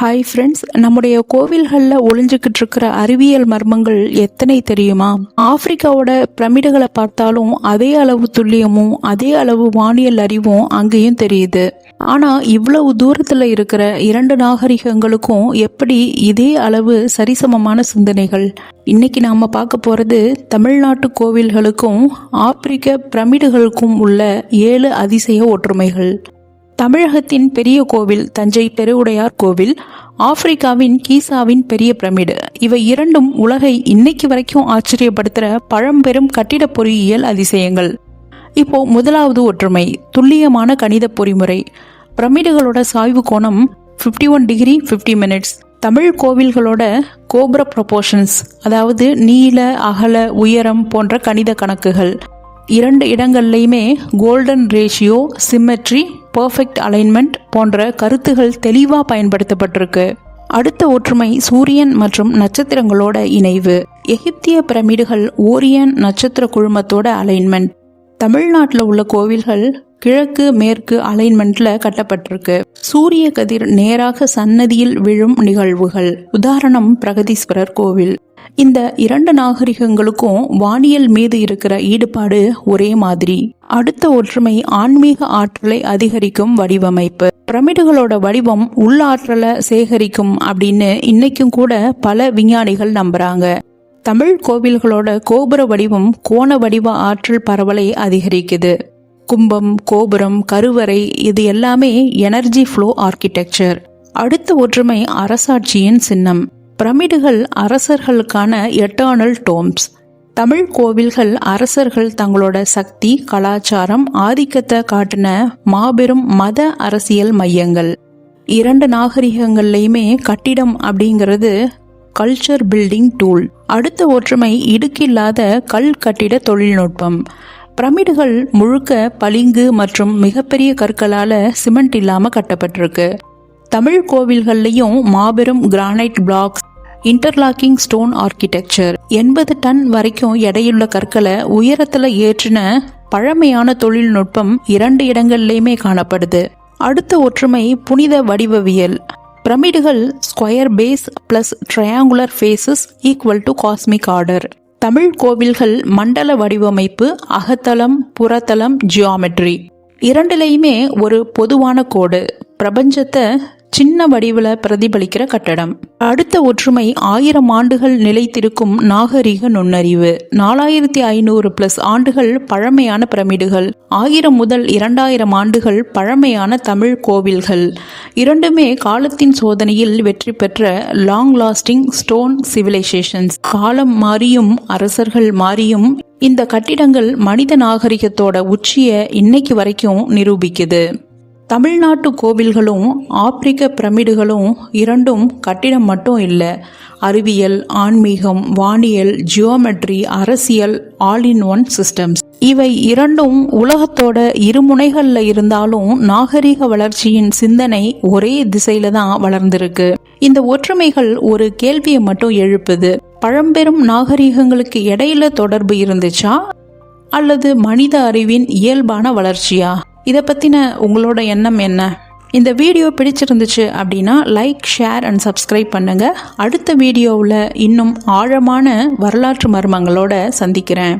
Hi friends நம்முடைய கோவில்களில் ஒளிஞ்சுக்கிட்டு இருக்கிற அறிவியல் மர்மங்கள் எத்தனை தெரியுமா? ஆப்பிரிக்காவோட பிரமிடுகளை பார்த்தாலும் அதே அளவு துல்லியமும் அதே அளவு வானியல் அறிவும் அங்கேயும் தெரியுது. ஆனால் இவ்வளவு தூரத்தில் இருக்கிற இரண்டு நாகரிகங்களுக்கும் எப்படி இதே அளவு சரிசமமான சிந்தனைகள்? இன்னைக்கு நாம் பார்க்க போகிறது தமிழ்நாட்டு கோவில்களுக்கும் ஆப்பிரிக்க பிரமிடுகளுக்கும் உள்ள ஏழு அதிசய ஒற்றுமைகள். தமிழகத்தின் பெரிய கோவில் தஞ்சை பெருவுடையார் கோவில் ஆப்பிரிக்காவின் கீசாவின் பெரிய பிரமிடு. இவை இரண்டும் உலகை இன்னைக்கு வரைக்கும் ஆச்சரியப்படுத்துகிற பழம்பெரும் கட்டிட பொறியியல் அதிசயங்கள். இப்போ முதலாவது ஒற்றுமை துல்லியமான கணித பொறிமுறை. பிரமிடுகளோட சாய்வு கோணம் fifty one degree fifty minutes Tamil கோவில்களோட கோபுர ப்ரொபோர்ஷன்ஸ் அதாவது நீள அகல உயரம் போன்ற கணித கணக்குகள். இரண்டு இடங்கள்லையுமே golden ratio symmetry perfect alignment போன்ற கருத்துகள் தெளிவாக பயன்படுத்தப்பட்டிருக்கு. அடுத்த ஒற்றுமை சூரியன் மற்றும் நட்சத்திரங்களோட இணைவு. எகிப்திய பிரமிடுகள் ஓரியன் நட்சத்திர குழுமத்தோட அலைன்மெண்ட் தமிழ்நாட்டில் உள்ள கோவில்கள் கிழக்கு மேற்கு அலைன்மெண்ட்ல கட்டப்பட்டிருக்கு. சூரிய கதிர் நேராக சன்னதியில் விழும் நிகழ்வுகள். உதாரணம் பிரகதீஸ்வரர் கோவில். இந்த இரண்டு நாகரிகங்களுக்கும் வானியல் மீது இருக்கிற ஈடுபாடு ஒரே மாதிரி. அடுத்த ஒற்றுமை ஆன்மீக ஆற்றலை அதிகரிக்கும் வடிவமைப்பு. பிரமிடுகளோட வடிவம் உள்ளாற்றலை சேகரிக்கும் அப்படின்னு இன்னைக்கும் கூட பல விஞ்ஞானிகள் நம்புறாங்க. தமிழ் கோவில்களோட கோபுர வடிவம் கோண வடிவ ஆற்றல் பரவலை அதிகரிக்குது. கும்பம் கோபுரம் கருவறை இது எல்லாமே எனர்ஜி ஃப்ளோ ஆர்கிடெக்சர் அடுத்த ஒற்றுமை அரசாட்சியின் சின்னம். பிரமிடுகள் அரசர்களுக்கான எட்டர்னல் டோம்ஸ் தமிழ் கோவில்கள் அரசர்கள் தங்களோட சக்தி கலாச்சாரம் ஆதிக்கத்தை காட்டின மாபெரும் மத அரசியல் மையங்கள். இரண்டு நாகரிகங்கள்லையுமே கட்டிடம் அப்படிங்கிறது கல்ச்சர் பில்டிங் டூல் அடுத்த ஒற்றுமை இடுக்கில்லாத கல் கட்டிட தொழில்நுட்பம். பிரமிடுகள் முழுக்க பளிங்கு மற்றும் மிகப்பெரிய கற்களால சிமெண்ட் இல்லாம கட்டப்பட்டிருக்கு. தமிழ் கோவில்கள்லையும் மாபெரும் granite blocks interlocking stone architecture எண்பது டன் வரைக்கும் எடையுள்ள கற்களை உயரத்துல ஏற்றின பழமையான தொழில்நுட்பம் இரண்டு இடங்கள்லையுமே காணப்படுது. அடுத்த ஒற்றுமை புனித வடிவவியல். பிரமிடுகள் square base plus triangular faces equal to cosmic order. Tamil கோவில்கள் மண்டல வடிவமைப்பு அகத்தளம் புறத்தளம் ஜியாமெட்ரி இரண்டுலையுமே ஒரு பொதுவான கோடு. பிரபஞ்சத்தை சின்ன வடிவில் பிரதிபலிக்கிற கட்டடம். அடுத்த ஒற்றுமை ஆயிரம் ஆண்டுகள் நிலைத்திருக்கும் நாகரிக நுண்ணறிவு. நாலாயிரத்தி ஐநூறு பிளஸ் ஆண்டுகள் பழமையான பிரமிடுகள். ஆயிரம் முதல் இரண்டாயிரம் ஆண்டுகள் பழமையான தமிழ் கோவில்கள். இரண்டுமே காலத்தின் சோதனையில் வெற்றி பெற்ற லாங் லாஸ்டிங் ஸ்டோன் சிவிலைசேஷன்ஸ் காலம் மாறியும் அரசர்கள் மாறியும் இந்த கட்டிடங்கள் மனித நாகரிகத்தோட உச்சியை இன்னைக்கு வரைக்கும் நிரூபிக்குது. தமிழ்நாட்டு கோவில்களும் ஆப்பிரிக்க பிரமிடுகளும் இரண்டும் கட்டிடம் மட்டும் இல்லை. அறிவியல் ஆன்மீகம் வானியல் ஜியோமெட்ரி அரசியல் ஆல் இன் ஒன் சிஸ்டம்ஸ் இவை இரண்டும் உலகத்தோட இருமுனைகளில் இருந்தாலும் நாகரிக வளர்ச்சியின் சிந்தனை ஒரே திசையில தான் வளர்ந்திருக்கு. இந்த ஒற்றுமைகள் ஒரு கேள்வியை மட்டும் எழுப்புது. பழம்பெரும் நாகரிகங்களுக்கு இடையில தொடர்பு இருந்துச்சா? அல்லது மனித அறிவின் இயல்பான வளர்ச்சியா? இதை பற்றின உங்களோட எண்ணம் என்ன? இந்த வீடியோ பிடிச்சிருந்துச்சு அப்படின்னா லைக் ஷேர் அண்ட் சப்ஸ்கிரைப் பண்ணுங்கள் அடுத்த வீடியோவில் இன்னும் ஆழமான வரலாற்று மர்மங்களோட சந்திக்கிறேன்.